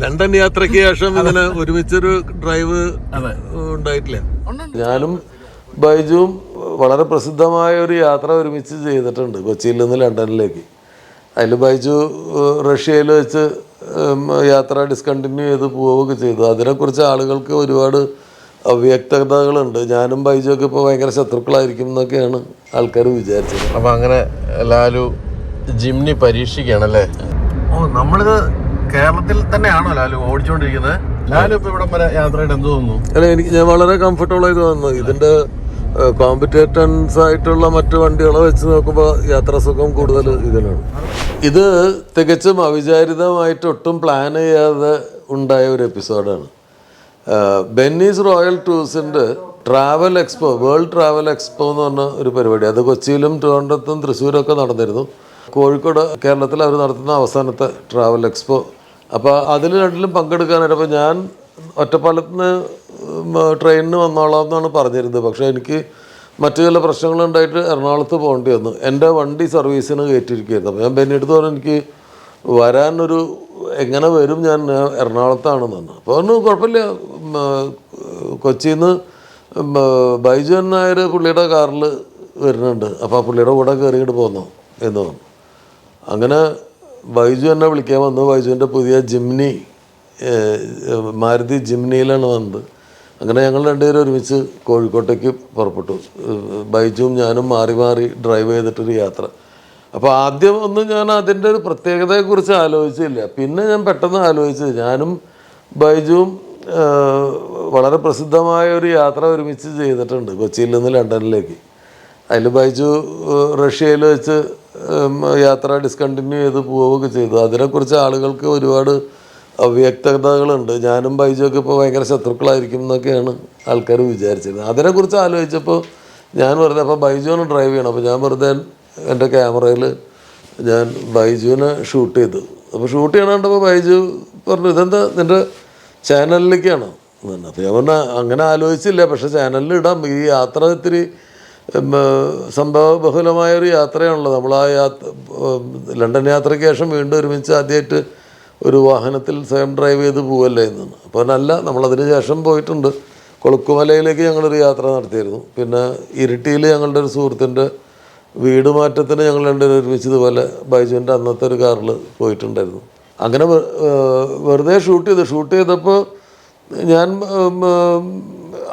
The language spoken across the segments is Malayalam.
ലണ്ടൻ യാത്രയ്ക്ക് ശേഷം ഇങ്ങനെ ഒരുമിച്ചൊരു ഡ്രൈവ് ഉണ്ടായിട്ടില്ല. ഞാനും ബൈജുവും വളരെ പ്രസിദ്ധമായ ഒരു യാത്ര ഒരുമിച്ച് ചെയ്തിട്ടുണ്ട് കൊച്ചിയിൽ നിന്ന് ലണ്ടനിലേക്ക്. അതിൽ ബൈജു റഷ്യയിൽ വെച്ച് യാത്ര ഡിസ്കണ്ടിന്യൂ ചെയ്ത് പോവുകയൊക്കെ ചെയ്തു. അതിനെക്കുറിച്ച് ആളുകൾക്ക് ഒരുപാട് അവ്യക്തതകളുണ്ട്. ഞാനും ബൈജു ഒക്കെ ഇപ്പോൾ ഭയങ്കര ശത്രുക്കളായിരിക്കും എന്നൊക്കെയാണ് ആൾക്കാർ വിചാരിച്ചത്. അപ്പം അങ്ങനെ ലാലു ജിംനി പരീക്ഷിക്കുകയാണല്ലേ? ഓ നമ്മളിത് കേരളത്തിൽ തന്നെയാണോ ലാലു ഓടിച്ചോണ്ടിരിക്കുന്നത്? ലാലു ഇപ്പൊ ഇവിടം വരെ യാത്രയുടെ എന്ത് തോന്നുന്നു? എനിക്ക് ഞാൻ വളരെ കംഫർട്ടബിൾ ആയി തോന്നുന്നു. ഇതിന്റെ കോമ്പറ്റേറ്റൻസ് ആയിട്ടുള്ള മറ്റു വണ്ടികളെ വെച്ച് നോക്കുമ്പോൾ യാത്രാ സുഖം കൂടുതൽ ഇതിനാണ് ഇത് തികച്ചും അവിചാരിതമായിട്ട് ഒട്ടും പ്ലാൻ ചെയ്യാതെ ഉണ്ടായ ഒരു എപ്പിസോഡാണ് Benny's royal ടൂർസിന്റെ travel expo world travel expo എന്ന് പറഞ്ഞ ഒരു പരിപാടി. അത് കൊച്ചിയിലും ട്രിവാൻഡ്രത്തും തൃശ്ശൂരൊക്കെ നടന്നിരുന്നു. കോഴിക്കോട് കേരളത്തിൽ അവർ നടത്തുന്ന അവസാനത്തെ ട്രാവൽ എക്സ്പോ അപ്പോൾ അതിൽ രണ്ടിലും പങ്കെടുക്കാനായിട്ട് അപ്പോൾ ഞാൻ ഒറ്റപ്പാലത്ത് നിന്ന് ട്രെയിനിന് വന്നോളാം എന്നാണ് പറഞ്ഞിരുന്നത്. പക്ഷേ എനിക്ക് മറ്റു ചില പ്രശ്നങ്ങളുണ്ടായിട്ട് എറണാകുളത്ത് പോകേണ്ടി വന്നു. എന്റെ വണ്ടി സർവീസിന് കയറ്റിയിരിക്കുകയായിരുന്നു. അപ്പോൾ ഞാൻ ബെന്നിയെടുത്ത് പറഞ്ഞു എനിക്ക് വരാനൊരു എങ്ങനെ വരും ഞാൻ എറണാകുളത്താണെന്ന് പറഞ്ഞു അപ്പോൾ പറഞ്ഞു കുഴപ്പമില്ല. കൊച്ചിയിൽ നിന്ന് ബൈജു നായർ പുള്ളിയുടെ കാറിൽ വരുന്നുണ്ട്. അപ്പോൾ ആ പുള്ളിയുടെ കൂടെ കയറിയിട്ട് പോന്നു എന്ന് പറഞ്ഞു. അങ്ങനെ ബൈജു എന്നെ വിളിക്കാൻ വന്നു ബൈജുവിന്റെ പുതിയ ജിംനി മാരുതി ജിംനിയിലാണ് വന്നത്. അങ്ങനെ ഞങ്ങൾ രണ്ടുപേരും ഒരുമിച്ച് കോഴിക്കോട്ടേക്ക് പുറപ്പെട്ടു. ബൈജുവും ഞാനും മാറി മാറി ഡ്രൈവ് ചെയ്തിട്ടൊരു യാത്ര. അപ്പോൾ ആദ്യം ഒന്നും ഞാൻ അതിന്റെ ഒരു പ്രത്യേകതയെക്കുറിച്ച് ആലോചിച്ചില്ല. പിന്നെ ഞാൻ പെട്ടെന്ന് ആലോചിച്ചത് ഞാനും ബൈജുവും വളരെ പ്രസിദ്ധമായ ഒരു യാത്ര ഒരുമിച്ച് ചെയ്തിട്ടുണ്ട് കൊച്ചിയിൽ നിന്ന് ലണ്ടനിലേക്ക്. അതിൽ ബൈജു റഷ്യയിൽ വെച്ച് യാത്ര ഡിസ്കണ്ടിന്യൂ ചെയ്ത് പോവുകയൊക്കെ ചെയ്തു. അതിനെക്കുറിച്ച് ആളുകൾക്ക് ഒരുപാട് അവ്യക്തതകളുണ്ട്. ഞാനും ബൈജുമൊക്കെ ഇപ്പോൾ ഭയങ്കര ശത്രുക്കളായിരിക്കും എന്നൊക്കെയാണ് ആൾക്കാർ വിചാരിച്ചിരുന്നത് അതിനെക്കുറിച്ച് ആലോചിച്ചപ്പോൾ ഞാൻ വെറുതെ അപ്പോൾ ബൈജുവിനെ ഡ്രൈവ് ചെയ്യണം അപ്പോൾ ഞാൻ വെറുതെ എന്റെ ക്യാമറയിൽ ഞാൻ ബൈജുവിനെ ഷൂട്ട് ചെയ്തു. അപ്പോൾ ഷൂട്ട് ചെയ്യണ കണ്ടപ്പോൾ ബൈജു പറഞ്ഞു ഇതെന്താ നിന്റെ ചാനലിലേക്കാണ് അപ്പോൾ ഞാൻ പറഞ്ഞാൽ അങ്ങനെ ആലോചിച്ചില്ല. പക്ഷേ ചാനലിൽ ഇടാം. ഈ യാത്ര ഇത്തിരി ഉം, ബഹുലമായൊരു ഒരു യാത്രയാണല്ലോ നമ്മൾ ആ യാത്ര ലണ്ടൻ യാത്രയ്ക്ക് ശേഷം വീണ്ടും ഒരുമിച്ച് ആദ്യമായിട്ട് ഒരു വാഹനത്തിൽ സ്വയം ഡ്രൈവ് ചെയ്ത് പോവല്ലേ എന്നാണ് അപ്പോൾ നല്ല നമ്മളതിന് ശേഷം പോയിട്ടുണ്ട്. കൊളുക്കുമലയിലേക്ക് ഞങ്ങളൊരു യാത്ര നടത്തിയിരുന്നു. പിന്നെ ഇരിട്ടിയിൽ ഞങ്ങളുടെ ഒരു സുഹൃത്തിന്റെ വീട് മാറ്റത്തിന് ഞങ്ങൾ രണ്ടുപേരും ഒരുമിച്ച് ഇതുപോലെ ബൈജുവിന്റെ അന്നത്തെ ഒരു കാറിൽ പോയിട്ടുണ്ടായിരുന്നു. അങ്ങനെ വെറുതെ ഷൂട്ട് ചെയ്ത്. ഷൂട്ട് ചെയ്തപ്പോൾ ഞാൻ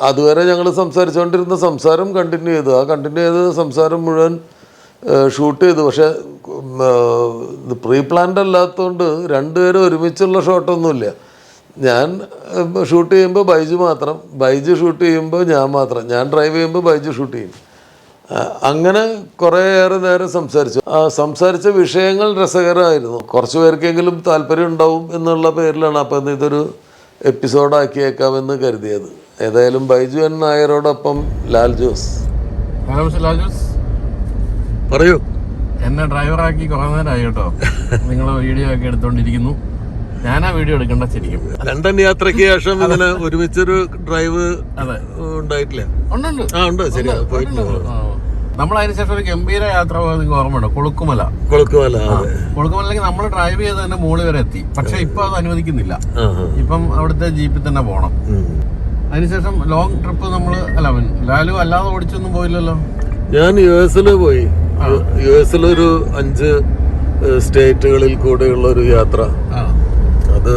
അതുവരെ ഞങ്ങൾ സംസാരിച്ചുകൊണ്ടിരുന്ന സംസാരം കണ്ടിന്യൂ ചെയ്തു. ആ കണ്ടിന്യൂ ചെയ്ത സംസാരം മുഴുവൻ ഷൂട്ട് ചെയ്തു. പക്ഷേ പ്രീ പ്ലാൻഡ് അല്ലാത്തതുകൊണ്ട് രണ്ടുപേരും ഒരുമിച്ചുള്ള ഷോട്ടൊന്നുമില്ല ഞാൻ ഷൂട്ട് ചെയ്യുമ്പോൾ ബൈജു മാത്രം. ബൈജു ഷൂട്ട് ചെയ്യുമ്പോൾ ഞാൻ മാത്രം. ഞാൻ ഡ്രൈവ് ചെയ്യുമ്പോൾ ബൈജു ഷൂട്ട് ചെയ്യും. അങ്ങനെ കുറേയേറെ നേരം സംസാരിച്ചു. ആ സംസാരിച്ച വിഷയങ്ങൾ രസകരമായിരുന്നു. കുറച്ച് പേർക്കെങ്കിലും താല്പര്യം ഉണ്ടാവും എന്നുള്ള പേരിലാണ് അപ്പം ഇതൊരു എപ്പിസോഡാക്കിയേക്കാമെന്ന് കരുതിയത്. ഏതായാലും ബൈജു എൻ നായരോടൊപ്പം ലാൽ ജോസ്. മിസ്റ്റർ ലാജോസ് പറയൂ. എന്നെ ഡ്രൈവറാക്കി കുറെ നേരമായി കേട്ടോ. നിങ്ങളെ വീഡിയോ ഒക്കെ എടുത്തോണ്ടിരിക്കുന്നു. ഞാനാ വീഡിയോ എടുക്കണ്ട ശരിക്കും. ലണ്ടൻ യാത്രയ്ക്ക് ശേഷം ഇങ്ങനെ ഒരുമിച്ചൊരു ഡ്രൈവ് ഉണ്ടായിട്ടില്ല. ആ ഉണ്ട്. ശരി നമ്മൾ അതിനുശേഷം ഒരു ഗംഭീര യാത്ര പോയത് നിങ്ങൾക്ക് ഓർമ്മയുണ്ടോ? കൊളുക്കുമല. കൊളുക്കുമല കൊളുക്കുമലയിലേക്ക് നമ്മൾ ഡ്രൈവ് ചെയ്ത് തന്നെ മുകളിൽ വരെ എത്തി. പക്ഷെ ഇപ്പൊ അത് അനുവദിക്കുന്നില്ല. ഇപ്പം അവിടുത്തെ ജീപ്പിൽ തന്നെ പോകണം. ഉം. അതിനുശേഷം ലോങ് ട്രിപ്പ് നമ്മൾ അല്ല ലാലു അല്ലാതെ ഓടിച്ചൊന്നും പോയില്ലല്ലോ. ഞാൻ യു എസിൽ പോയി. യു ഒരു അഞ്ച് സ്റ്റേറ്റുകളിൽ കൂടെയുള്ള ഒരു യാത്ര അത്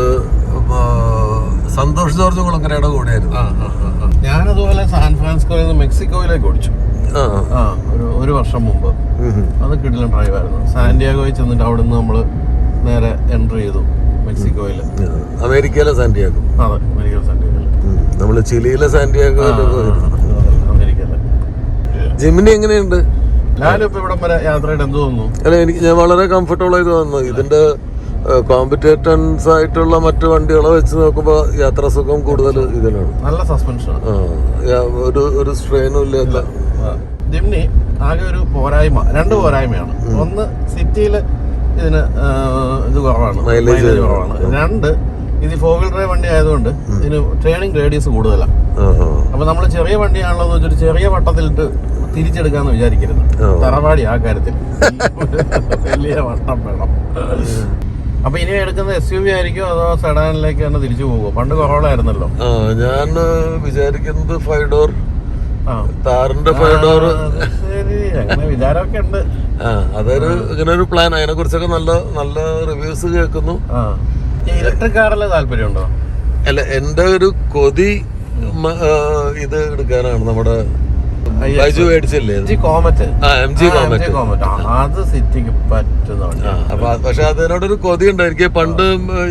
സന്തോഷ് ജോർജ് കുളങ്ങരയുടെ കൂടെയായിരുന്നു. ഞാനതുപോലെ സാൻ ഫ്രാൻസിസ്കോയിൽ നിന്ന് മെക്സിക്കോയിലേക്ക് ഓടിച്ചു. ഒരു ഒരു വർഷം മുമ്പ്. അത് കിടിലൻ ഡ്രൈവായിരുന്നു. സാന്റിയാഗോയിൽ ചെന്നിട്ട് അവിടെ നിന്ന് നമ്മൾ നേരെ എൻട്രി ചെയ്തു മെക്സിക്കോയിൽ അമേരിക്കയിലെ സാന്റിയാഗോ. അതെ അമേരിക്കയിലെ നമ്മൾ ചിലിയിലെ സാന്റിയാഗോ ജിമിനി എങ്ങനെയുണ്ട്? അല്ല എനിക്ക് ഞാൻ വളരെ കംഫർട്ടബിൾ ആയി തോന്നുന്നു. ഇതിന്റെ കോമ്പറ്റേറ്റൻസ് ആയിട്ടുള്ള മറ്റു വണ്ടികളെ വെച്ച് നോക്കുമ്പോൾ യാത്രാ സുഖം കൂടുതൽ ഇതിനാണ് നല്ല സസ്പെൻഷൻ ഒരു ഒരു സ്ട്രെയിനും ഇല്ല ജിംനി ആകെ ഒരു പോരായ്മ രണ്ട് പോരായ്മയാണ്. ഒന്ന് സിറ്റിയിൽ ഇതിന് ഇത് കുറവാണ്. Mileage കുറവാണ്. രണ്ട് ഇത് ഫോർ വീൽ ഡ്രൈവ് വണ്ടി ആയതുകൊണ്ട് ഇതിന് ട്രെയിനിങ് റേഡിയസ് കൂടുതലാണ്. അപ്പൊ നമ്മൾ ചെറിയ വണ്ടിയാണല്ലോ എന്ന് വെച്ചിട്ട് ചെറിയ വട്ടത്തിലിട്ട് തിരിച്ചെടുക്കാന്ന് വിചാരിക്കരുത്. തറവാടി ആ കാര്യത്തിൽ. വലിയ വട്ടം വേണം. അപ്പൊ ഇനി എടുക്കുന്ന എസ് യു വി ആയിരിക്കും അതോ സെഡാനിലേക്ക് തന്നെ തിരിച്ചു പോകുമോ പണ്ട് കൊറോള ആയിരുന്നല്ലോ. ഞാൻ വിചാരിക്കുന്നത് ഫൈവ് ഡോർ താറിന്റെ ഫൈവ് ഡോർ വിചാരമൊക്കെ ഉണ്ട്. അതൊരു ഇങ്ങനെ ഒരു പ്ലാൻ അതിനെ കുറിച്ചൊക്കെ നല്ല നല്ല റിവ്യൂസ് കേൾക്കുന്നു. ഇലക്ട്രിക് കാറിൽ താല്പര്യമുണ്ടോ? അല്ല എന്റെ ഒരു കൊതി ഇത് എടുക്കാനാണ് നമ്മുടെ ബൈജു മേടിച്ചില്ലേ? കോമറ്റ്. എം ജി അത് സിറ്റിക്ക് പറ്റുന്ന പക്ഷെ അതിനോടൊരു കൊതി ഉണ്ട് എനിക്ക് പണ്ട്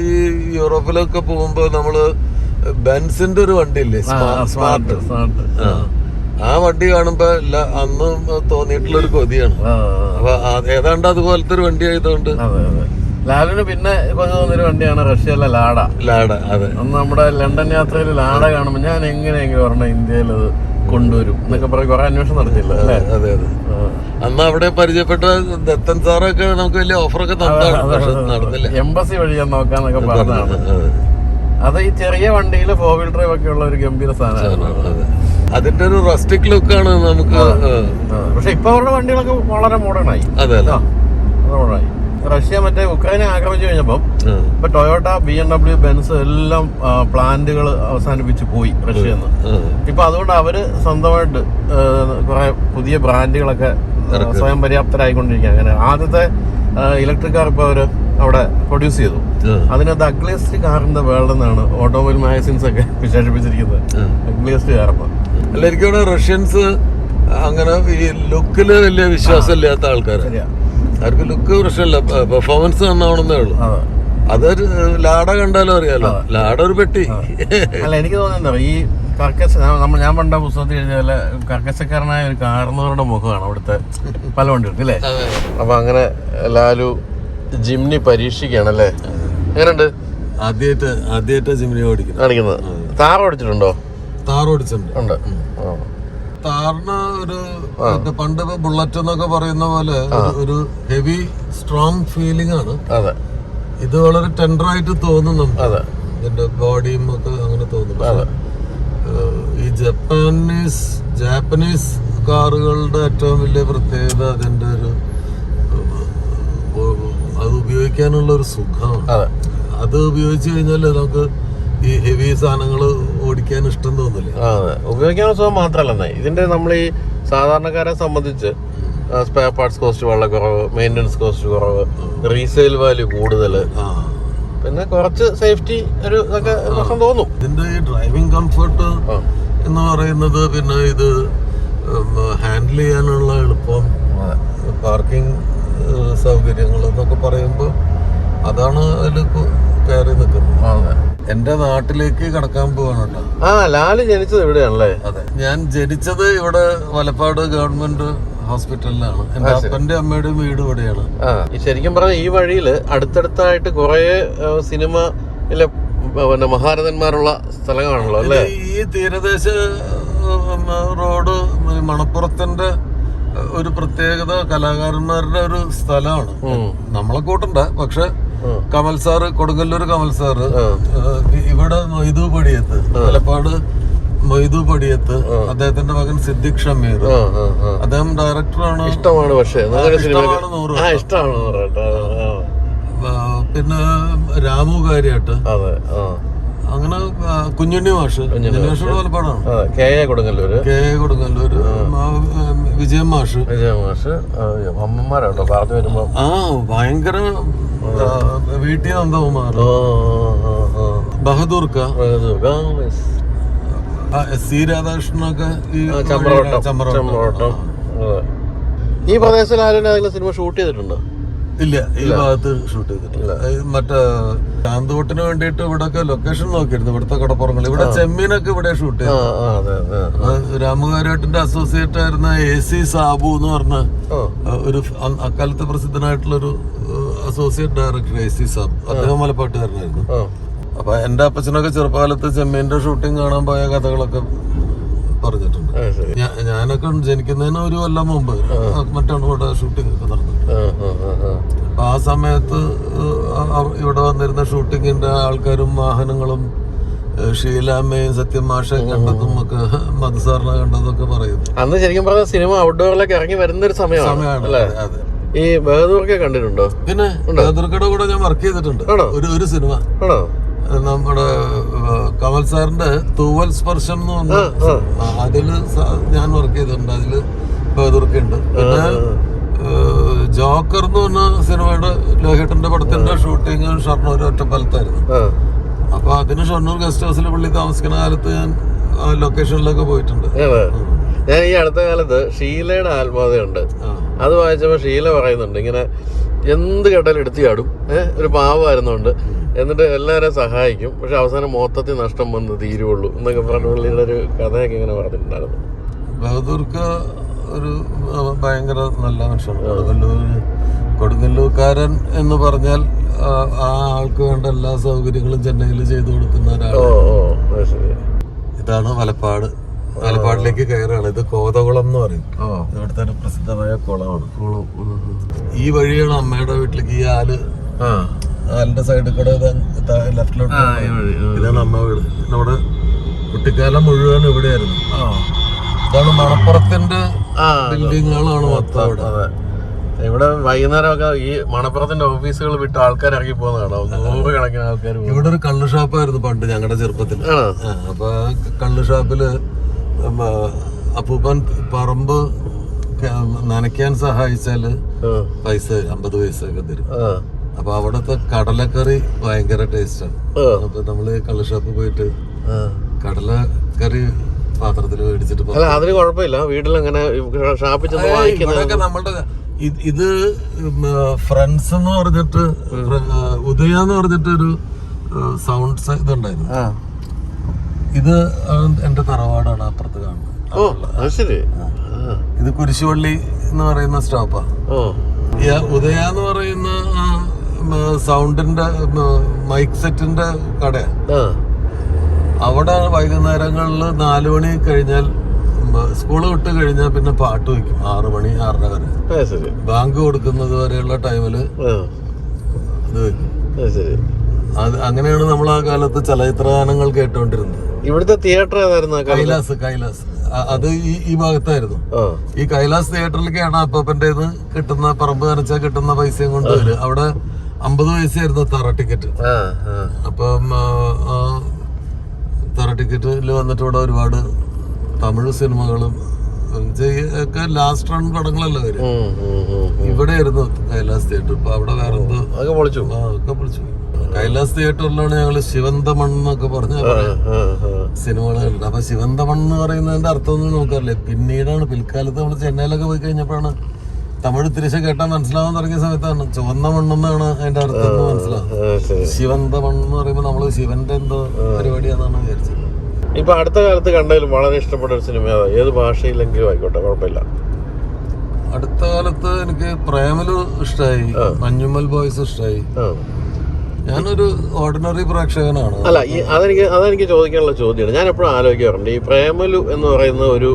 ഈ യൂറോപ്പിലൊക്കെ പോകുമ്പോ നമ്മൾ ബെൻസിന്റെ ഒരു വണ്ടി ഇല്ലേ സ്മാർട്ട്. ആ. വണ്ടി കാണുമ്പോ അന്ന് തോന്നിയിട്ടുള്ള ഒരു കൊതിയാണ് അപ്പൊ ഏതാണ്ട് അതുപോലത്തെ ഒരു വണ്ടി ആയതുകൊണ്ട് ലാലിന് പിന്നെ കൊണ്ടു തോന്നിയൊരു വണ്ടിയാണ് റഷ്യയിലെ ലാഡ. ലാഡ അതെ. അന്ന് നമ്മുടെ ലണ്ടൻ യാത്രയിൽ ലാഡ കാണുമ്പോൾ ഞാൻ എങ്ങനെയെങ്കിലും പറഞ്ഞ ഇന്ത്യയിൽ അത് കൊണ്ടുവരും എന്നൊക്കെ പറഞ്ഞ് കുറെ അന്വേഷണം നടത്തില്ല അതെ അതെ അന്ന് അവിടെ പരിചയപ്പെട്ട ദത്തൻ സാറൊക്കെ നമുക്ക് വലിയ ഓഫറൊക്കെ നടന്നില്ല. എംബസി വഴി ഞാൻ നോക്കാന്നൊക്കെ പറഞ്ഞതാണ്. അതെ. അത് ഈ ചെറിയ വണ്ടിയിൽ ഫോർ വീൽ ഡ്രൈവ് ഒക്കെ ഉള്ള ഒരു ഗംഭീര സാധനമാണ്. അതെ. അതിന്റെ ഒരു റസ്റ്റിക് ആണ് നമുക്ക് പക്ഷെ ഇപ്പൊ അവരുടെ വണ്ടികളൊക്കെ വളരെ മോഡേൺ ആയി. അതെ അല്ലേ റഷ്യ മറ്റേ ഉക്രൈനെ ആക്രമിച്ചു കഴിഞ്ഞപ്പം ഇപ്പൊ Toyota B M W Benz എല്ലാം പ്ലാന്റുകൾ അവസാനിപ്പിച്ച് പോയി റഷ്യ എന്ന്. ഇപ്പൊ അതുകൊണ്ട് അവർ സ്വന്തമായിട്ട് കുറെ പുതിയ ബ്രാൻഡുകളൊക്കെ സ്വയം പര്യാപ്തരായിക്കൊണ്ടിരിക്കുക അങ്ങനെ ആദ്യത്തെ ഇലക്ട്രിക് കാർ ഇപ്പൊ അവർ അവിടെ പ്രൊഡ്യൂസ് ചെയ്തു. അതിനകത്ത് ugliest car in the world എന്നാണ് ഓട്ടോമൊബൈൽ മാഗസിൻസ് ഒക്കെ വിശേഷിപ്പിച്ചിരിക്കുന്നത്. അഗ്ലിയസ്റ്റ് കാർന്ന് അല്ല എനിക്ക് റഷ്യൻസ് അങ്ങനെ ഈ ലുക്കിൽ വലിയ വിശ്വാസമില്ലാത്ത ആൾക്കാർ അവർക്ക് ലുക്ക് പ്രശ്നമില്ല. പെർഫോമൻസ് നന്നാവണമെന്നേ ഉള്ളൂ. അതെ. അതൊരു ലാട കണ്ടാലും അറിയാലോ. ലാട ഒരു പെട്ടി. അല്ല എനിക്ക് തോന്നുന്നത് ഈ കർക്കശ നമ്മൾ ഞാൻ പണ്ട പുസ്തകത്തിൽ എഴുതിയ പോലെ കർക്കശക്കാരനായ ഒരു കാർന്നവരുടെ മുഖമാണ് അവിടുത്തെ പല വണ്ടികൾക്ക് അല്ലേ. അപ്പൊ അങ്ങനെ ലാലു ജിംനി പരീക്ഷിക്കുകയാണല്ലേ? എങ്ങനെയുണ്ട്? ആദ്യമായിട്ട് ആദ്യമായിട്ട് ജിംനി ഓടിക്കുന്നത്. കാണിക്കുന്നത്. താർ ഓടിച്ചിട്ടുണ്ടോ ഓടിച്ചിട്ടുണ്ട് ഉണ്ട്. താറിന് ഒരു പണ്ട് ബുള്ളറ്റ് എന്നൊക്കെ പറയുന്ന പോലെ ഒരു- ഹെവി സ്ട്രോങ് ഫീലിംഗ് ആണ്. അതെ. ഇത് വളരെ ടെൻഡർ ആയിട്ട് തോന്നും നമുക്ക് അതെ. ഇതിന്റെ ബോഡിയും ഒക്കെ അങ്ങനെ തോന്നുന്നു. അതെ. ഈ ജപ്പാനീസ് ജാപ്പനീസ് കാറുകളുടെ ഏറ്റവും വലിയ പ്രത്യേകത അതിന്റെ ഒരു അത് ഉപയോഗിക്കാനുള്ള ഒരു സുഖമാണ്. അതെ. അത് ഉപയോഗിച്ചു കഴിഞ്ഞാൽ നമുക്ക് ഈ ഹെവി സാധനങ്ങൾ ഓടിക്കാൻ ഇഷ്ടം തോന്നില്ല. അതെ. ഉപയോഗിക്കാൻ സുഖം മാത്രമല്ല ഇതിന്റെ നമ്മൾ ഈ സാധാരണക്കാരെ സംബന്ധിച്ച് സ്പെയർ പാർട്സ് കോസ്റ്റ് വളരെ കുറവ് മെയിന്റനൻസ് കോസ്റ്റ് കുറവ് റീസെയിൽ വാല്യൂ കൂടുതൽ പിന്നെ കുറച്ച് സേഫ്റ്റി ഒരു ഇതൊക്കെ പ്രശ്നം തോന്നും. ഇതിന്റെ ഈ ഡ്രൈവിംഗ് കംഫർട്ട് എന്ന് പറയുന്നത് പിന്നെ ഇത് ഹാൻഡിൽ ചെയ്യാനുള്ള എളുപ്പം പാർക്കിംഗ് സൗകര്യങ്ങൾ എന്നൊക്കെ പറയുമ്പോൾ അതാണ് അതിൽ കയറി നിൽക്കുന്നത് എന്റെ നാട്ടിലേക്ക് കടക്കാൻ പോവാണ് കേട്ടോ. ആ ലാൽ ജനിച്ചത് ഇവിടെയാണല്ലേ? അതെ. ഞാൻ ജനിച്ചത് ഇവിടെ വലപ്പാട് ഗവൺമെന്റ് ഹോസ്പിറ്റലിലാണ്. എന്റെ അപ്പന്റെ അമ്മയുടെയും വീട് ഇവിടെയാണ്. ശരിക്കും പറഞ്ഞ ഈ വഴിയിൽ അടുത്തടുത്തായിട്ട് കുറെ സിനിമ പിന്നെ മഹാരഥന്മാരുള്ള സ്ഥലങ്ങളാണല്ലോ അല്ലേ? ഈ തീരദേശ റോഡ് മണപ്പുറത്തിന്റെ ഒരു പ്രത്യേകത കലാകാരന്മാരുടെ ഒരു സ്ഥലമാണ്. നമ്മളെ കൂട്ടണ്ട പക്ഷെ. കമൽ സാറ് കൊടുങ്ങല്ലൂർ കമൽ സാറ് ഇവിടെ മൊയ്തു പടിയത്ത് പാലപ്പാട് മൊയ്തു പടിയത്ത് അദ്ദേഹത്തിന്റെ മകൻ സിദ്ദിഖ് ഷമീർ. അദ്ദേഹം ഡയറക്ടറാണ് ഇഷ്ടമാണ് പക്ഷേ ഇഷ്ടമാണ് പിന്നെ രാമു കാര്യാട്ട്. അങ്ങനെ കുഞ്ഞുണ്ണി മാഷ്. കുഞ്ഞുണ്ണി മാഷ്. K A Kodungallur. K A Kodungallur Vijayan മാഷ്. വിജയ മാഷ് അമ്മമാരാട്ടോ പറഞ്ഞു വരുമ്പോ. ആ ഭയങ്കര വീട്ടിൽ നിന്ന് എന്താ ആ. ബഹദൂർക്ക? എസ് സി രാധാകൃഷ്ണനൊക്കെ ഈ അതെ. ഈ പ്രദേശത്തിൽ ആരും ഏതെങ്കിലും സിനിമ ഷൂട്ട് ചെയ്തിട്ടുണ്ടോ? ഇല്ല ഈ ഭാഗത്ത് ഷൂട്ട് ചെയ്തിട്ടില്ല. മറ്റേ ശാന്തോട്ടിന് വേണ്ടിയിട്ട് ഇവിടെയൊക്കെ ലൊക്കേഷൻ നോക്കിയിരുന്നു ഇവിടുത്തെ കടപ്പുറങ്ങൾ ഇവിടെ ചെമ്മീനൊക്കെ ഇവിടെ ഷൂട്ട് ചെയ്തു. രാമുകാരായിട്ടിന്റെ അസോസിയേറ്റ് ആയിരുന്ന എ സി സാബു എന്ന് പറഞ്ഞ ഒരു അക്കാലത്ത് പ്രസിദ്ധനായിട്ടുള്ള ഒരു associate director A C Sabu. അദ്ദേഹം മലപ്പാട്ടുകാരനായിരുന്നു അപ്പൊ എന്റെ അപ്പച്ചനൊക്കെ ചെറുപ്പകാലത്ത് ചെമ്മീന്റെ ഷൂട്ടിംഗ് കാണാൻ പോയ കഥകളൊക്കെ പറഞ്ഞിട്ടുണ്ട്. ഞാനൊക്കെ ജനിക്കുന്നതിന് ഒരു കൊല്ലം മുമ്പ് മറ്റാണ് ഇവിടെ ഷൂട്ടിംഗ് ഒക്കെ നടന്നിട്ടുണ്ട്. അപ്പൊ ആ സമയത്ത് ഇവിടെ വന്നിരുന്ന ഷൂട്ടിങ്ങിന്റെ ആൾക്കാരും വാഹനങ്ങളും ഷീലാമ്മയും സത്യം മാഷെ കണ്ടതും ഒക്കെ മധുസാറിനെ കണ്ടതും ഒക്കെ പറയുന്നു. അന്ന് ശരിക്കും പറഞ്ഞ സിനിമ ഔട്ട്ഡോറിലേക്ക് ഇറങ്ങി വരുന്ന ഒരു സമയമാണ്. സമയമാണ്. അതെ. ഈ ബഹദൂർക്കെ കണ്ടിട്ടുണ്ടോ? പിന്നെ ബഹദൂർക്കയുടെ കൂടെ ഞാൻ വർക്ക് ചെയ്തിട്ടുണ്ട്. ഒരു ഒരു സിനിമ. ആണോ? നമ്മുടെ കമൽ സാറിന്റെ തൂവൽ സ്പർശം എന്ന് പറഞ്ഞ അതിൽ ഞാൻ വർക്ക് ചെയ്തിട്ടുണ്ട്. അതിൽ ബഹദൂർക്കുണ്ട്. പിന്നെ ആ, ജോക്കർ എന്ന് പറഞ്ഞ സിനിമയുടെ ലോഹിട്ടന്റെ പടത്തിന്റെ ഷൂട്ടിങ് ഷർണൂർ ഒറ്റപ്പാലത്തായിരുന്നു അപ്പൊ അതിന് ഷൊർണൂർ ഗസ്റ്റ് ഹൗസിൽ പുള്ളി താമസിക്കുന്ന കാലത്ത് ഞാൻ ലൊക്കേഷനിലൊക്കെ പോയിട്ടുണ്ട്? ഞാൻ ഈ അടുത്ത കാലത്ത് ഷീലയുടെ ആത്മകഥയുണ്ട്. അത് വായിച്ചപ്പോൾ ഷീല പറയുന്നുണ്ട് ഇങ്ങനെ എന്ത് കേട്ടാലും എടുത്തു ചാടും. ഏഹ് ഒരു പാവമായിരുന്നുണ്ട് എന്നിട്ട് എല്ലാവരെയും സഹായിക്കും. പക്ഷെ അവസാനം മൊത്തത്തിൽ നഷ്ടം വന്ന് തീരുവുള്ളൂ എന്നൊക്കെ പറഞ്ഞ പുള്ളിയുടെ ഒരു കഥയൊക്കെ ഇങ്ങനെ പറഞ്ഞിട്ടുണ്ടായിരുന്നു. ബഹദൂർക്ക് ഒരു ഭയങ്കര നല്ല മനുഷ്യനാണ്. കൊടുങ്ങല്ലൂർ കൊടുങ്ങല്ലൂർക്കാരൻ എന്ന് പറഞ്ഞാൽ ആ, ആൾക്ക് വേണ്ട എല്ലാ സൗകര്യങ്ങളും ചെന്നൈയിൽ ചെയ്തു കൊടുക്കുന്ന ശരി ഇതാണ് മലപ്പാട്. മലപ്പാടിലേക്ക് കയറുകയാണ്. ഇത് കോതകുളം എന്ന് പറയും. ഇവിടുത്തെ ഒരു പ്രസിദ്ധമായ കുളമാണ്. ഈ വഴിയാണ് അമ്മയുടെ വീട്ടിലേക്ക് ഈ ആൽ ആലിന്റെ സൈഡിൽ കൂടെ ലെഫ്റ്റിലോട്ട്. ഇതാണ് അമ്മ വീട്. നമ്മുടെ കുട്ടിക്കാലം മുഴുവൻ ഇവിടെയായിരുന്നു. ആയിരുന്നു ഇതാണ് മണപ്പുറത്തിന്റെ ബിൽഡിങ്ങുകളാണ് മൊത്തം ഇവിടെ ഇവിടെ വൈകുന്നേരമൊക്കെ ഈ മണപ്പുറത്തിന്റെ ഓഫീസുകൾ വിട്ട് ആൾക്കാർ ഇറങ്ങി പോകുന്നതാണ് കാണാം. നൂറുകണക്കിന് ആൾക്കാർ ഇവിടെ ഒരു കള്ള് ഷാപ്പായിരുന്നു പണ്ട് ഞങ്ങളുടെ ചെറുപ്പത്തിൽ അപ്പൊ കള്ള് ഷാപ്പിൽ അപ്പൂപ്പൻ പറമ്പ് നനയ്ക്കാൻ സഹായിച്ചാൽ പൈസ അമ്പത് പൈസ ഒക്കെ തരും അപ്പൊ അവിടത്തെ കടലക്കറി ഭയങ്കര ടേസ്റ്റാണ്. അപ്പൊ നമ്മൾ കള്ളഷാപ്പ് പോയിട്ട്. കടലക്കറി പാത്രത്തിൽ മേടിച്ചിട്ട് അല്ല അതിന് കുഴപ്പമില്ല. വീട്ടിലങ്ങനെ ഷാപ്പിൽ ചെന്ന് നമ്മളുടെ ഇത് ഫ്രണ്ട്സ് എന്ന് പറഞ്ഞിട്ട് ഉദയ എന്ന് പറഞ്ഞിട്ട് ഒരു സൗണ്ട്സ് ഇതുണ്ടായിരുന്നു. ഇത് എന്റെ തറവാടാണ് അപ്പുറത്ത് കാണുന്നത്. ഇത് കുരിശുപള്ളി എന്ന് പറയുന്ന സ്റ്റോപ്പാ. ഉദയ എന്ന് പറയുന്ന സൗണ്ടിന്റെ മൈക്ക് സെറ്റിന്റെ കടയാ. അവിടെ വൈകുന്നേരങ്ങളിൽ നാലു മണി കഴിഞ്ഞാൽ സ്കൂൾ വിട്ട് കഴിഞ്ഞാൽ പിന്നെ പാട്ട് വയ്ക്കും. ആറ് മണി ആറര വരെ. ബാങ്ക് കൊടുക്കുന്നത് വരെയുള്ള ടൈമിൽ ഇത് അങ്ങനെയാണ് നമ്മൾ ആ കാലത്ത് ചലച്ചിത്ര ഗാനങ്ങൾ കേട്ടുകൊണ്ടിരുന്നത് ഇവിടുത്തെ തിയേറ്റർ ഏതായിരുന്നു കൈലാസ് കൈലാസ്. അത് ഈ ഈ ഭാഗത്തായിരുന്നു. ഈ കൈലാസ് തിയേറ്ററിലേക്കാണ് അപ്പന്റെ കിട്ടുന്ന പറമ്പ് നനച്ചാൽ കിട്ടുന്ന പൈസയും കൊണ്ട് വരും അവിടെ അമ്പത് പൈസയായിരുന്നു തറ ടിക്കറ്റ്. അപ്പം തറ ടിക്കറ്റിൽ വന്നിട്ട് ഇവിടെ ഒരുപാട് തമിഴ് സിനിമകളും ഒക്കെ ലാസ്റ്റ് റൺ പടങ്ങളല്ലേ വരും. ഇവിടെ ആയിരുന്നു കൈലാസ് തിയേറ്റർ ഇപ്പൊ അവിടെ വേറെ എന്തോ അതൊക്കെ പൊളിച്ചു. ആ, ഒക്കെ വിളിച്ചു കൈലാസ് തിയേറ്ററിലാണ് ഞങ്ങൾ ശിവന്തമൺ എന്നൊക്കെ പറഞ്ഞ. സിനിമകൾ കണ്ടത്. അപ്പൊ ശിവന്തമൺ എന്ന് പറയുന്നതിന്റെ അർത്ഥമൊന്നും നമുക്കറിയില്ല. പിന്നീടാണ് പിൽക്കാലത്ത് നമ്മൾ ചെന്നൈയിലൊക്കെ പോയി കഴിഞ്ഞപ്പോഴാണ് തമിഴ് തിരിച്ച് കേട്ടാൽ മനസ്സിലാവാൻ തുടങ്ങിയ സമയത്താണ്. ചുവന്ന മണ്ണെന്നാണ് അതിന്റെ അർത്ഥം എന്ന് മനസ്സിലാവുന്നത്. ശിവന്ത മണ്ണ് എന്ന് പറയുമ്പോൾ നമ്മൾ ശിവന്റെ എന്തോ പരിപാടിയാണെന്നാണ് വിചാരിച്ചത്. ഇപ്പൊ അടുത്ത കാലത്ത് കണ്ടതിൽ വളരെ ഇഷ്ടപ്പെട്ട ഒരു സിനിമ ഏത്? ഭാഷയിലെങ്കിലും ആയിക്കോട്ടെ കുഴപ്പമില്ല. അടുത്ത കാലത്ത് എനിക്ക് പ്രേമലു ഇഷ്ടമായി മഞ്ഞുമ്മൽ ബോയ്സ് ഇഷ്ടമായി. ഞാനൊരു ഓർഡിനറി പ്രേക്ഷകനാണ്. അല്ല ഈ അതെനിക്ക് അതെനിക്ക് ചോദിക്കാനുള്ള ചോദ്യമാണ്. ഞാൻ എപ്പോഴും ആലോചിക്കാറുണ്ട്. ഈ പ്രേമലു എന്ന് പറയുന്ന ഒരു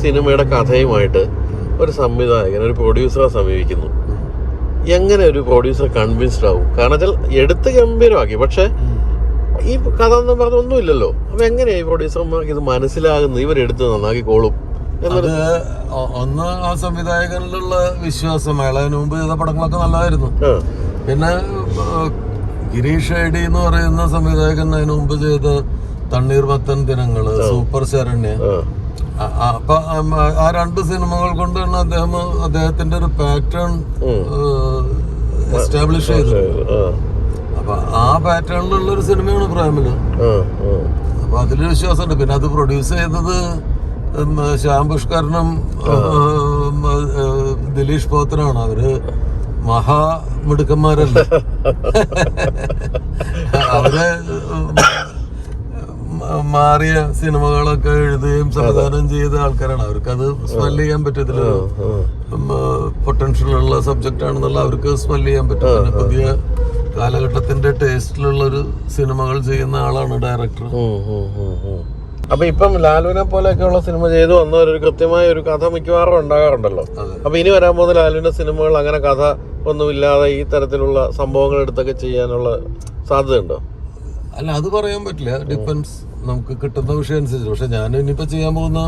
സിനിമയുടെ കഥയുമായിട്ട് ഒരു സംവിധായകൻ ഒരു പ്രൊഡ്യൂസറെ സമീപിക്കുന്നു. എങ്ങനെ ഒരു പ്രൊഡ്യൂസർ കൺവിൻസ്ഡ് ആവും? കാരണം വെച്ചാൽ എടുത്ത് ഗംഭീരമാക്കി. പക്ഷെ ഈ കഥ എന്ന് പറഞ്ഞ ഒന്നുമില്ലല്ലോ. അപ്പൊ എങ്ങനെയാ ഈ പ്രൊഡ്യൂസർമാർക്ക് ഇത് മനസ്സിലാകുന്നത്? ഇവരെടുത്ത് നന്നാക്കി കോളും അത് ഒന്ന് ആ സംവിധായകനിലുള്ള വിശ്വാസം അയാളതിന് മുമ്പ് ചെയ്ത പടങ്ങളൊക്കെ നല്ലതായിരുന്നു. പിന്നെ ഗിരീഷ് ഐഡി എന്ന് പറയുന്ന സംവിധായകൻ അതിനു മുമ്പ് ചെയ്ത തണ്ണീർമത്തൻ ദിനങ്ങൾ സൂപ്പർ ശരണ്യ. അപ്പൊ ആ- രണ്ട് സിനിമകൾ കൊണ്ട് തന്നെ അദ്ദേഹം അദ്ദേഹത്തിന്റെ ഒരു പാറ്റേൺ എസ്റ്റാബ്ലിഷ് ചെയ്തു അപ്പൊ ആ പാറ്റേണിലുള്ള ഒരു സിനിമയാണ് പ്രേമിൽ. അപ്പൊ അതിൽ വിശ്വാസമുണ്ട്. പിന്നെ അത് പ്രൊഡ്യൂസ് ചെയ്തത് ശ്യാം പുഷ്കരനും ദിലീഷ് പോത്തനാണ്. അവർ മഹാ മിടുക്കന്മാരല്ല? അവർ മാറിയ സിനിമകളൊക്കെ എഴുതുകയും സംവിധാനം ചെയ്ത ആൾക്കാരാണ്. അവർക്ക് അത് സ്മെൽ ചെയ്യാൻ പറ്റത്തില്ല. പൊട്ടൻഷ്യൽ ഉള്ള സബ്ജക്റ്റ് ആണെന്നുള്ള അവർക്ക് സ്മെൽ ചെയ്യാൻ പറ്റും. പിന്നെ പുതിയ കാലഘട്ടത്തിന്റെ ടേസ്റ്റിലുള്ള ഒരു സിനിമകൾ ചെയ്യുന്ന ആളാണ് ഡയറക്ടർ. അപ്പൊ ഇപ്പം ലാലുവിനെ പോലെയൊക്കെയുള്ള സിനിമ ചെയ്തു വന്നവരൊരു കൃത്യമായ ഒരു കഥ മിക്കവാറും ഉണ്ടാകാറുണ്ടല്ലോ. അപ്പൊ ഇനി വരാൻ പോകുന്ന ലാലുവിന്റെ സിനിമകൾ അങ്ങനെ കഥ ഒന്നുമില്ലാതെ ഈ തരത്തിലുള്ള സംഭവങ്ങൾ എടുത്തൊക്കെ ചെയ്യാനുള്ള സാധ്യതയുണ്ടോ? അല്ല അത് പറയാൻ പറ്റില്ല. ഡിപ്പെൻസ് നമുക്ക് കിട്ടുന്ന വിഷയം അനുസരിച്ച്. പക്ഷെ ഞാൻ ഇനിയിപ്പോ ചെയ്യാൻ പോകുന്ന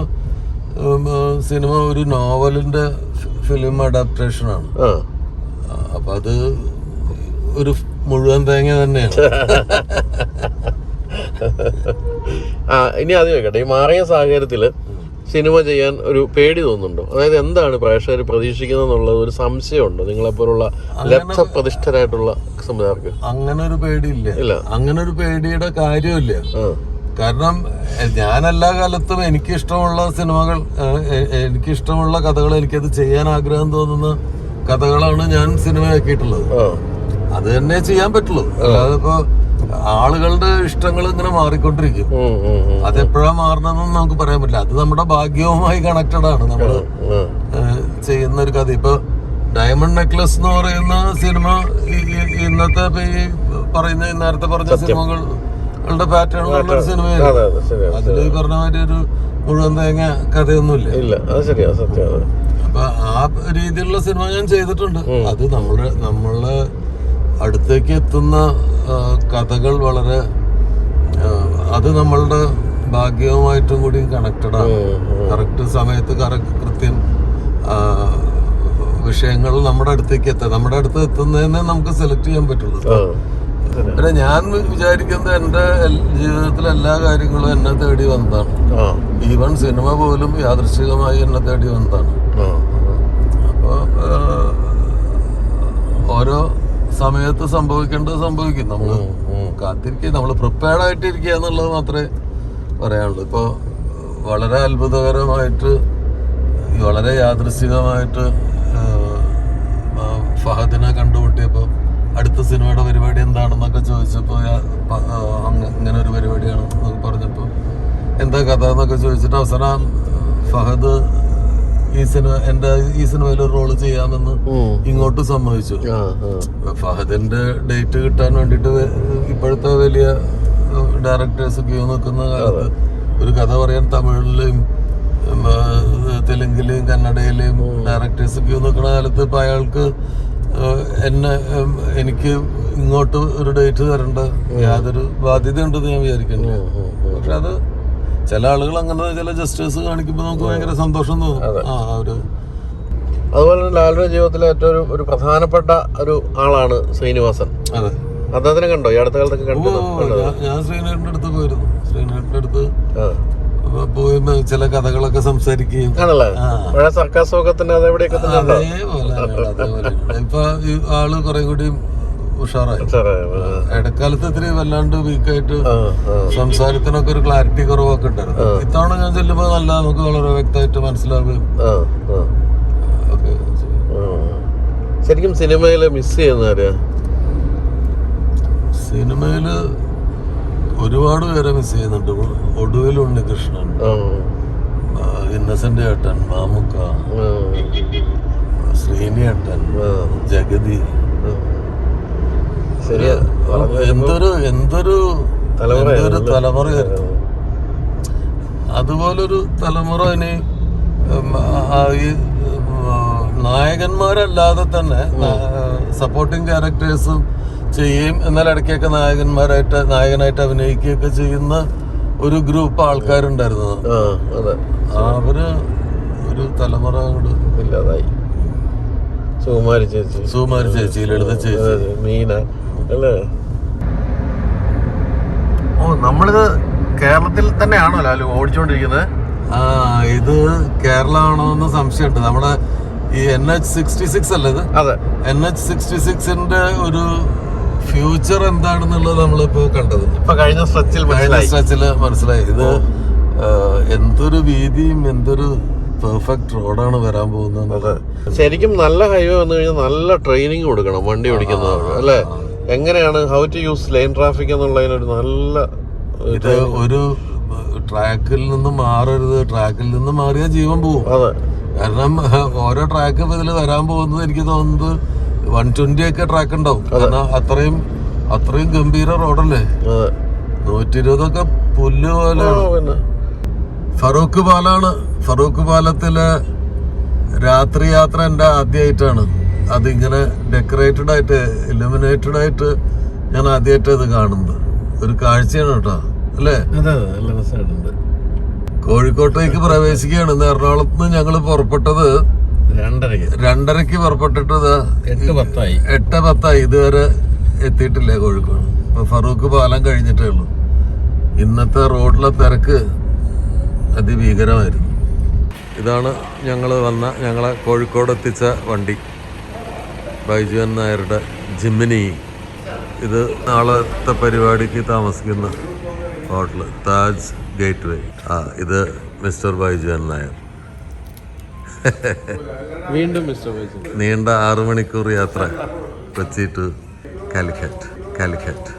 സിനിമ ഒരു നോവലിന്റെ ഫിലിം അഡാപ്റ്റേഷൻ ആണ്. അപ്പൊ അത് ഒരു മുഴുവൻ തേങ്ങ തന്നെയാണ്. ഇനി ആദ്യം ചോദിക്കട്ടെ. ഈ മാറിയ സാഹചര്യത്തിൽ സിനിമ ചെയ്യാൻ ഒരു പേടി തോന്നുന്നുണ്ടോ? അതായത് എന്താണ് പ്രേക്ഷകർ പ്രതീക്ഷിക്കുന്നത് എന്നുള്ളത് ഒരു സംശയമുണ്ടോ? നിങ്ങളെപ്പോലുള്ള ലക്ഷ പ്രതിഷ്ഠരായിട്ടുള്ള സംവിധായകർക്ക്? അങ്ങനെ ഒരു പേടിയില്ല. ഇല്ല. അങ്ങനെ ഒരു പേടിയുടെ കാര്യമില്ല. കാരണം ഞാൻ എല്ലാ കാലത്തും എനിക്കിഷ്ടമുള്ള സിനിമകൾ എനിക്കിഷ്ടമുള്ള കഥകൾ എനിക്കത് ചെയ്യാൻ ആഗ്രഹം തോന്നുന്ന കഥകളാണ് ഞാൻ സിനിമയാക്കിയിട്ടുള്ളത്. അത് തന്നെ ചെയ്യാൻ പറ്റുള്ളൂ. അല്ലാതെ ഇപ്പൊ ആളുകളുടെ ഇഷ്ടങ്ങൾ ഇങ്ങനെ മാറിക്കൊണ്ടിരിക്കും. അതെപ്പോഴാ മാറണമെന്ന് നമുക്ക് പറയാൻ പറ്റില്ല. അത് നമ്മുടെ ഭാഗ്യവുമായി കണക്റ്റഡ് ആണ്. നമ്മൾ ചെയ്യുന്ന ഒരു കഥ. ഇപ്പൊ ഡയമണ്ട് നെക്ലസ് എന്ന് പറയുന്ന സിനിമ ഇന്നത്തെ ഈ പറയുന്ന നേരത്തെ പറഞ്ഞ സിനിമകളുടെ പാറ്റേണിലുള്ള ഒരു സിനിമയാണ് അതിൽ ഈ പറഞ്ഞ മാതിരി ഒരു മുഴുവൻ തേങ്ങ കഥയൊന്നുമില്ല. ഇല്ല അത് ശരിയാ അപ്പൊ ആ രീതിയിലുള്ള സിനിമ ഞാൻ ചെയ്തിട്ടുണ്ട്. അത് നമ്മുടെ നമ്മളെ അടുത്തേക്ക് എത്തുന്ന കഥകൾ വളരെ അത് നമ്മളുടെ ഭാഗ്യവുമായിട്ടും കൂടി കണക്റ്റഡ് ആണ്. കറക്റ്റ് സമയത്ത് കറക്റ്റ് കൃത്യം വിഷയങ്ങൾ നമ്മുടെ അടുത്തേക്ക് എത്താം നമ്മുടെ അടുത്ത് എത്തുന്നതിനെ നമുക്ക് സെലക്ട് ചെയ്യാൻ പറ്റുള്ളൂ. പിന്നെ ഞാൻ വിചാരിക്കുന്നത് എന്റെ ജീവിതത്തിൽ ജീവിതത്തിലെ എല്ലാ കാര്യങ്ങളും എന്നെ തേടി വന്നതാണ്. ഈവൻ സിനിമ പോലും യാദൃശികമായി എന്നെ തേടി വന്നതാണ്. അപ്പോൾ ഓരോ സമയത്ത് സംഭവിക്കേണ്ടത് സംഭവിക്കും. നമ്മൾ കാത്തിരിക്കുക നമ്മൾ പ്രിപ്പയർഡ് ആയിട്ടിരിക്കുക എന്നുള്ളത് മാത്രമേ പറയാനുള്ളൂ. ഇപ്പോൾ വളരെ അത്ഭുതകരമായിട്ട് വളരെ യാദൃശികമായിട്ട് ഫഹദിനെ കണ്ടുമുട്ടിയപ്പോൾ അടുത്ത സിനിമയുടെ പരിപാടി എന്താണെന്നൊക്കെ ചോദിച്ചപ്പോൾ യാ- പ- ആ, അങ്ങ- ഇങ്ങനെ ഒരു പരിപാടിയാണ് എന്നൊക്കെ പറഞ്ഞപ്പോൾ എന്താ കഥ എന്നൊക്കെ ചോദിച്ചിട്ട് അവസാനം ഫഹദ് ഈ സിനിമ എന്റെ ഈ സിനിമയിൽ ഒരു റോൾ ചെയ്യാമെന്ന് ഇങ്ങോട്ട് സമ്മതിച്ചു. ഫഹദിന്റെ ഡേറ്റ് കിട്ടാൻ വേണ്ടിട്ട് ഇപ്പോഴത്തെ വലിയ ഡയറക്ടേഴ്സ് ക്യൂ നിൽക്കുന്ന കാലത്ത് ഒരു കഥ പറയാൻ തമിഴിലെയും തെലുങ്കിലെയും കന്നഡയിലെയും ഡയറക്ടേഴ്സ് ക്യൂ നിൽക്കുന്ന കാലത്ത് ഇപ്പൊ അയാൾക്ക് എന്നെ എനിക്ക് ഇങ്ങോട്ട് ഒരു ഡേറ്റ് തരേണ്ട യാതൊരു ബാധ്യത ഉണ്ടെന്ന് ഞാൻ വിചാരിക്കുന്നു പക്ഷെ അത് ചില ആളുകൾ അങ്ങനെ ചില ജസ്റ്റേഴ്സ് കാണിക്കുമ്പോൾ നമുക്ക് ഭയങ്കര സന്തോഷം തോന്നും. ആ ഒരു അതുപോലെ തന്നെ ലാലുടെ ജീവിതത്തിലെ ഏറ്റവും ഒരു ഒരു പ്രധാനപ്പെട്ട ഒരു ആളാണ് ശ്രീനിവാസൻ. അതെ. അദ്ദേഹത്തിനെ കണ്ടോ? ഈ അടുത്ത കാലത്തൊക്കെ കണ്ടു ഞാൻ- ശ്രീനാഥിന്റെ അടുത്ത് പോയിരുന്നു. ശ്രീനാഥിന്റെ അടുത്ത് പോയി ചില കഥകളൊക്കെ സംസാരിക്കുകയും. അതേപോലെ ഇപ്പൊ ആൾ കുറെ കൂടി ഉഷാറായി. ഇടക്കാലത്ത് ഇത്തിരി വല്ലാണ്ട് വീക്കായിട്ട്. സംസാരത്തിനൊക്കെ ഒരു ക്ലാരിറ്റി കുറവൊക്കെ ഉണ്ടായിരുന്നു ഇത്തവണ ഞാൻ ചെല്ലുമ്പോ നല്ല നമുക്ക് വളരെ വ്യക്തമായിട്ട് മനസ്സിലാവുകയും. ശരിക്കും സിനിമയിൽ മിസ് ചെയ്യുന്ന ആരെയാ സിനിമയിൽ ഒരുപാട് പേരെ മിസ് ചെയ്യുന്നുണ്ട്. ഒടുവിൽ ഉണ്ണികൃഷ്ണൻ ഇന്നസെന്റ് ഏട്ടൻ മാമുക്ക ശ്രീനി ശ്രീനിയേട്ടൻ ജഗതി. ശരിയാ എന്തൊരു എന്തൊരു തലമുറ എന്തൊരു തലമുറയായിരുന്നു. അതുപോലൊരു തലമുറ ഇനി ഈ നായകന്മാരല്ലാതെ തന്നെ സപ്പോർട്ടിങ് ക്യാരക്ടേഴ്സും ചെയ്യും. എന്നാൽ ഇടയ്ക്കൊക്കെ നായകന്മാരായിട്ട് നായകനായിട്ട് അഭിനയിക്കുകയൊക്കെ ചെയ്യുന്ന ഒരു ഗ്രൂപ്പ് ആൾക്കാരുണ്ടായിരുന്നു. അവർ ഒരു തലമുറ അങ്ങോട്ട് ഇല്ലാതായി. സുകുമാരി ചേച്ചി. സുകുമാരി ചേച്ചി. ലളിത ചേച്ചി മീന. അല്ലേ? ഓ നമ്മളിത് കേരളത്തിൽ തന്നെയാണോ ലാലു ഓടിച്ചോണ്ടിരിക്കുന്നത്? ആ ഇത് കേരളമാണോ എന്ന് സംശയമുണ്ട്. നമ്മുടെ ഈ എൻ എച്ച് സിക്സ്റ്റി സിക്സ് അല്ലേ ഇത്? അതെ. എൻ എച്ച് സിക്സ്റ്റി സിക്സിന്റെ ഒരു ഫ്യൂച്ചർ എന്താണെന്നുള്ളത് നമ്മളിപ്പോ കണ്ടത്. ഇപ്പൊ കഴിഞ്ഞ സ്ട്രെച്ചിൽ കഴിഞ്ഞ സ്ട്രെച്ചിൽ മനസ്സിലായി. ഇത് എന്തൊരു വീതിയും എന്തൊരു പെർഫെക്റ്റ് റോഡാണ് വരാൻ പോകുന്നത്. ശരിക്കും നല്ല ഹൈവേ വന്നു കഴിഞ്ഞാൽ നല്ല ട്രെയിനിങ് കൊടുക്കണം വണ്ടി ഓടിക്കുന്നവർ അല്ലേ? എങ്ങനെയാണ് how to use lane traffic എന്നുള്ളതിനൊരു നല്ല ഇത് ഒരു ട്രാക്കിൽ നിന്ന് മാറരുത്. ട്രാക്കിൽ നിന്ന് മാറിയാൽ ജീവൻ പോകും അതെ. കാരണം ഓരോ ട്രാക്ക് ഇതിൽ വരാൻ പോകുന്നത് എനിക്ക് തോന്നുന്നത് വൺ ട്വന്റി ഒക്കെ ട്രാക്ക് ഉണ്ടാവും കാരണം അത്രയും അത്രയും ഗംഭീര റോഡല്ലേ? നൂറ്റി ഇരുപതൊക്കെ പുല്ല് പോലെ ഫറൂഖ് പാലാണ്. ഫറൂഖ് പാലത്തിലെ രാത്രി യാത്ര എന്റെ ആദ്യമായിട്ടാണ് അതിങ്ങനെ ഡെക്കറേറ്റഡ് ആയിട്ട് ഇലുമിനേറ്റഡ് ആയിട്ട് ഞാൻ ആദ്യമായിട്ട് അത് കാണുന്നത്. ഒരു കാഴ്ചയാണ് കേട്ടോ അല്ലേ? കോഴിക്കോട്ടേക്ക് പ്രവേശിക്കുകയാണ്. ഇന്ന് എറണാകുളത്ത് നിന്ന് ഞങ്ങൾ പുറപ്പെട്ടത് രണ്ടരക്ക് പുറപ്പെട്ടിട്ടത് ഇതാ എട്ട് പത്തായി. എട്ട് പത്തായി. ഇതുവരെ എത്തിയിട്ടില്ല കോഴിക്കോട്. ഇപ്പൊ ഫറൂഖ് പാലം കഴിഞ്ഞിട്ടേ ഉള്ളൂ. ഇന്നത്തെ റോഡിലെ തിരക്ക് അതിഭീകരമായിരുന്നു. ഇതാണ് ഞങ്ങൾ വന്ന ഞങ്ങളെ കോഴിക്കോട് എത്തിച്ച വണ്ടി. ബൈജുവൻ നായരുടെ ജിമ്മിനി ഇത് നാളത്തെ പരിപാടിക്ക് താമസിക്കുന്ന ഹോട്ടൽ താജ് ഗേറ്റ് വേ ആ ഇത് മിസ്റ്റർ ബൈജുവൻ നായർ വീണ്ടും മിസ്റ്റർ നീണ്ട ആറു മണിക്കൂർ യാത്ര കൊച്ചി ടു കാലിക്കറ്റ് കാലിക്കറ്റ്.